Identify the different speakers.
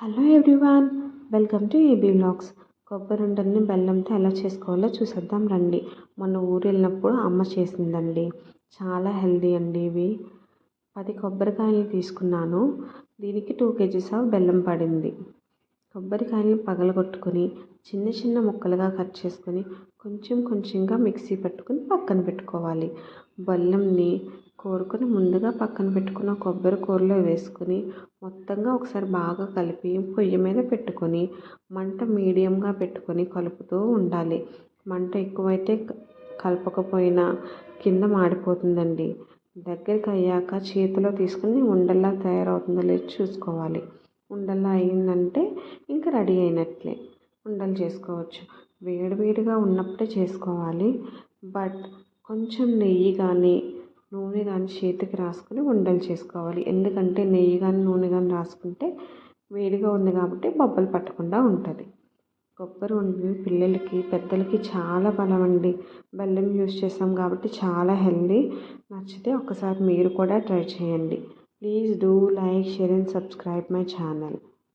Speaker 1: Hello everyone welcome to AB blogs కొబ్బరిండల్ని బెల్లంతో ఎలా చేసుకోవాలో చూసేద్దాం రండి. మొన్న ఊరు వెళ్ళినప్పుడు అమ్మ చేసిందండి. చాలా హెల్దీ అండి ఇవి. పది కొబ్బరికాయలు తీసుకున్నాను. దీనికి టూ కేజీస్ ఆఫ్ బెల్లం పడింది. కొబ్బరికాయలను పగలగొట్టుకొని చిన్న చిన్న ముక్కలుగా కట్ చేసుకొని కొంచెం కొంచెంగా మిక్సీ పెట్టుకుని పక్కన పెట్టుకోవాలి. బెల్లంని కోరుకొని ముందుగా పక్కన పెట్టుకున్న కొబ్బరి కూరలో వేసుకొని మొత్తంగా ఒకసారి బాగా కలిపి పొయ్యి మీద పెట్టుకొని మంట మీడియంగా పెట్టుకొని కలుపుతూ ఉండాలి. మంట ఎక్కువైతే కలపకపోయినా కింద మాడిపోతుందండి. దగ్గరికి అయ్యాక చేతిలో తీసుకుని ఉండల్లా తయారవుతుందో లేదో చూసుకోవాలి. ఉండల్లా అయిందంటే ఇంకా రెడీ అయినట్లే. ఉండలు చేసుకోవచ్చు. వేడివేడిగా ఉన్నప్పుడే చేసుకోవాలి. బట్ కొంచెం నెయ్యి కానీ నూనె కానీ చేతికి రాసుకొని ఉండలు చేసుకోవాలి. ఎందుకంటే నెయ్యి కానీ నూనె కానీ రాసుకుంటే వేడిగా ఉంది కాబట్టి బొబ్బలు పట్టకుండా ఉంటుంది. కొబ్బరి ఉండలు పిల్లలకి పెద్దలకి చాలా బలం అండి. బెల్లం యూస్ చేస్తాం కాబట్టి చాలా హెల్దీ. నచ్చితే ఒకసారి మీరు కూడా ట్రై చేయండి. Please do like share and subscribe my channel.